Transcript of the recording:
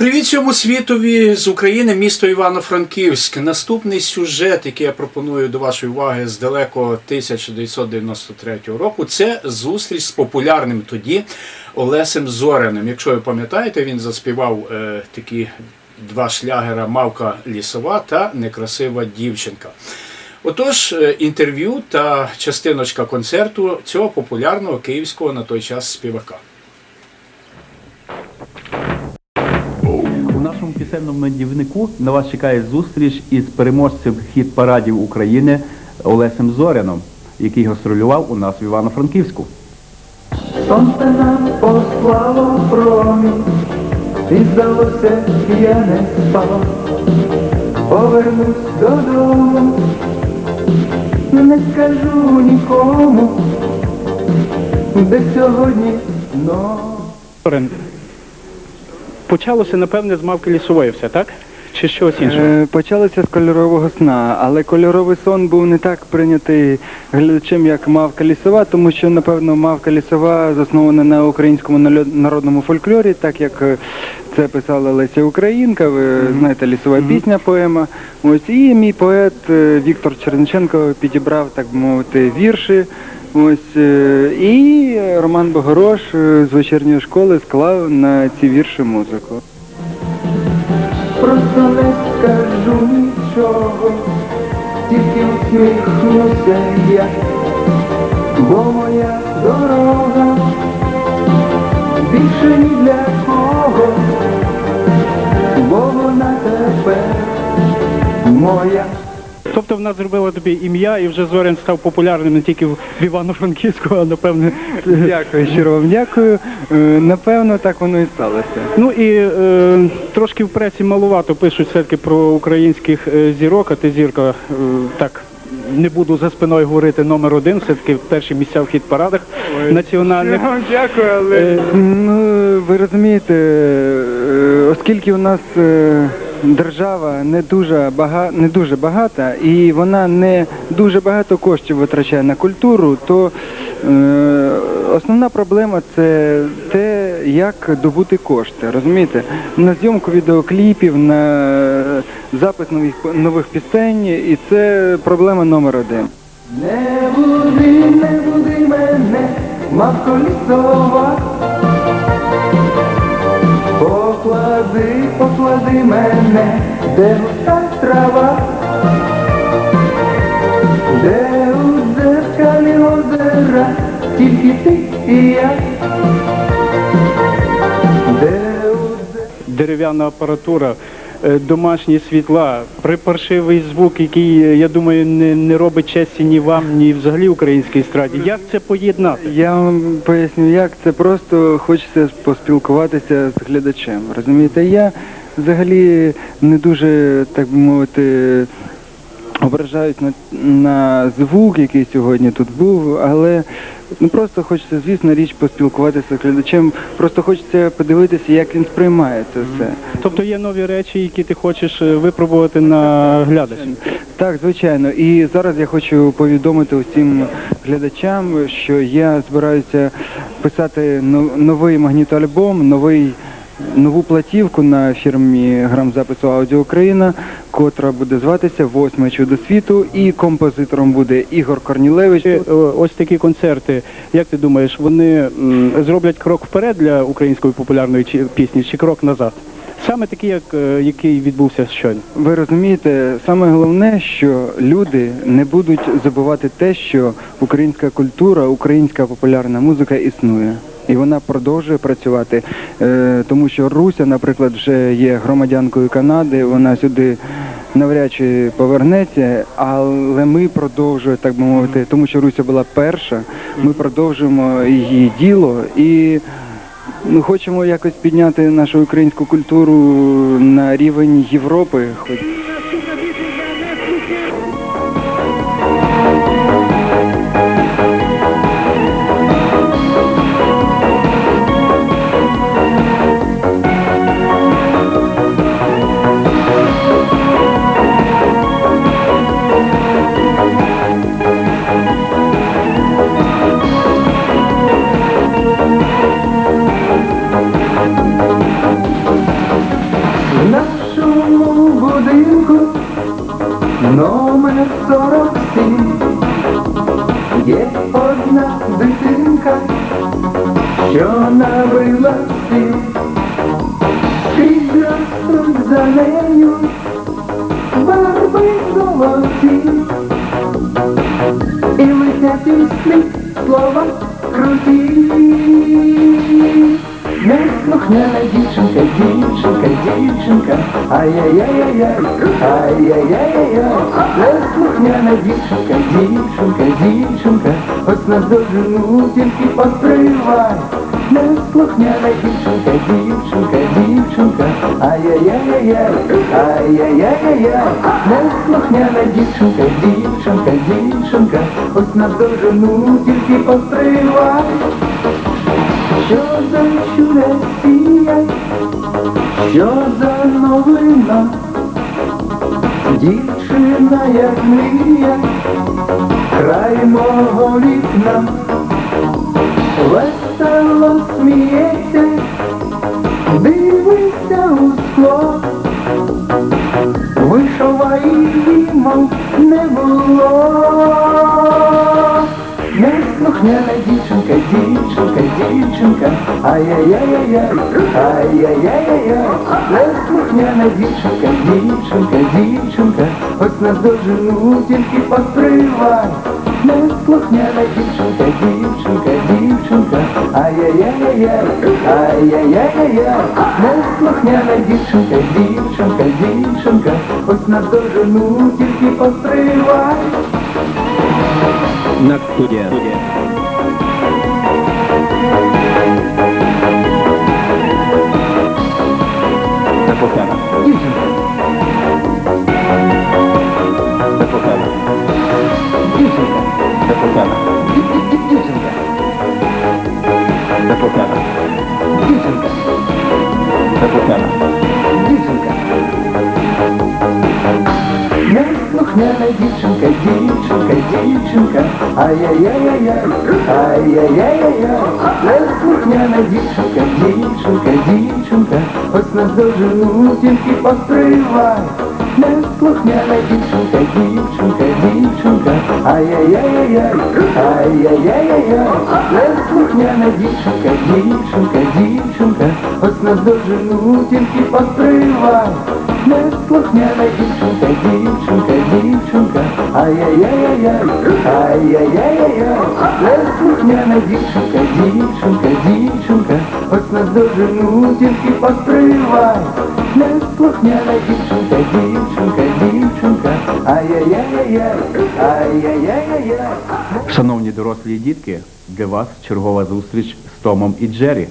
Привіт всьому світові з України, місто Івано-Франківськ. Наступний сюжет, який я пропоную до вашої уваги з далекого 1993 року, це зустріч з популярним тоді Олесем Зоряним. Якщо ви пам'ятаєте, він заспівав е, такі два шлягера Мавка лісова та Некрасива дівчинка. Отож, е, інтерв'ю та частиночка концерту цього популярного київського на той час співака. У нашому пісенному дівнику на вас чекає зустріч із переможцем хіт парадів України Олесем Зоряном, який гастролював у нас в Івано-Франківську. Сонце нам послало промінь, і здалося, я не спав. Повернусь додому, не скажу нікому, де сьогодні но. Почалося, напевне, з мавки лісової все, так? Чи з чогось іншого? Е, Почалося з кольорового сна, але кольоровий сон був не так прийнятий глядачем, як мавка лісова, тому що, напевно, мавка лісова заснована на українському народному фольклорі, так як е, це писала Леся Українка, ви знаєте, лісова пісня, поема. Ось і мій поет е, Віктор Черниченко підібрав, так би мовити, вірші. Ось е, і Роман Богорош е, з вечірньої школи склав на ці вірші музику. Просто не скажу нічого, тільки усміхнуся я, бо моя дорога більше ні для кого, бо вона тепер моя. Тобто вона зробила тобі ім'я і вже Зорин став популярним не тільки в Івано-Франківську, а напевне. Дякую, щиро вам дякую. Е, Напевно, так воно і сталося. Ну і е, трошки в пресі малувато пишуть все-таки про українських е, зірок, а ти зірка е, так. Не буду за спиною говорити номер один, все-таки перші місця в хіт-парадах національних. Я вам дякую, але Е, ну ви розумієте, е, оскільки у нас е, держава не дуже бага, не дуже багата, і вона не дуже багато коштів витрачає на культуру, то е, основна проблема це те, як добути кошти. Розумієте, на зйомку відеокліпів, на запис нових нових пісень, і це проблема номер один. Не буди, не буди мене, мавко лісова. Поклади, мене, де густа трава, де у дзеркалі озера, тільки ти і я. Де у дерев'яна апаратура, домашні світла, припаршивий звук, який, е, я думаю, не, не робить честі ні вам, ні взагалі українській естраді. Як це поєднати? Я вам поясню, як це просто хочеться поспілкуватися з глядачем. Розумієте, я взагалі не дуже, так би мовити, ображаюсь на, на звук, який сьогодні тут був, але ну просто хочеться, звісно, річ поспілкуватися з глядачем. Просто хочеться подивитися, як він сприймає це все. Тобто є нові речі, які ти хочеш е, випробувати на глядача. Так, звичайно. І зараз я хочу повідомити усім глядачам, що я збираюся писати но- новий магнітоальбом, новий. Нову платівку на фірмі грамзапису Аудіо Україна, котра буде зватися Восьме чудо світу, і композитором буде Ігор Корнілевич. Е, Ось такі концерти, як ти думаєш, вони зроблять крок вперед для української популярної пісні чи крок назад? Саме такий, як, е, який відбувся щойно. Ви розумієте, саме головне, що люди не будуть забувати те, що українська культура, українська популярна музика існує. І вона продовжує працювати, Е, тому що Руся, наприклад, вже є громадянкою Канади, вона сюди навряд чи повернеться, але ми продовжуємо, так би мовити, тому що Руся була перша, ми продовжуємо її діло. І ну, хочемо якось підняти нашу українську культуру на рівень Європи. Хоч Є одна дитинка, що набрила всім, Скрізь ростуть за нею, Барби золоті. І лися пісні слова круті, не слухняна дівчинка, дівчинка дівчинка, ай-яй-яй-яй, ай-яй-яй-яй, неслухняна дівчинка, дівчинка, дівчинка, ось нас дожену, тільки постривай. Неслухняна дівчинка, дівчинка, дівчинка, ай-яй-яй-яй, ай-яй-яй-яй, неслухняна дівчинка, дівчинка, дівчинка, ось нас дожену, тільки постривай. Що за чудесія, що за новина, дівчина як мрія, край мого вікна, весело сміється, дівчинка, ай-яй-яй-яй, ай-яй-яй-яй-яй, неслухняна дівчинка, дівчинка, дівчинка, ось нас дожену, тільки постривай. Неслухняна дівчинка, дівчинка, дівчинка, ай-яй-яй-яй, ай-яй-яй-яй, неслухняна дівчинка, дівчинка, дівчинка, ось нас дожену, тільки постривай. Нак студія. Неслухняна дівчинка, дівчинка, дівчинка, ай-яй-яй-яй, ай-яй-яй-яй, неслухняна дівчинка, дівчинка, дівчинка, ось нас дожену, тільки постривай. Неслухняна дівчинка, дівчинка, дівчинка, ай-яй-яй-яй, ай-яй-яй-яй, неслухняна дівчинка, дівчинка, дівчинка, ось нас дожену, тільки постривай. Неслухняна дівчинка, дівчинка, дівчинка, ай-яй-яй-яй, ай-яй-яй-яй, неслухняна дівчинка, дівчинка, дівчинка, ось нас дожену, тільки постривай. Неслухняна дівчинка, дівчинка, дівчинка, ай-яй-яй-яй, ай-яй-яй-яй. Шановні дорослі дітки, для вас чергова зустріч з Томом і Джері.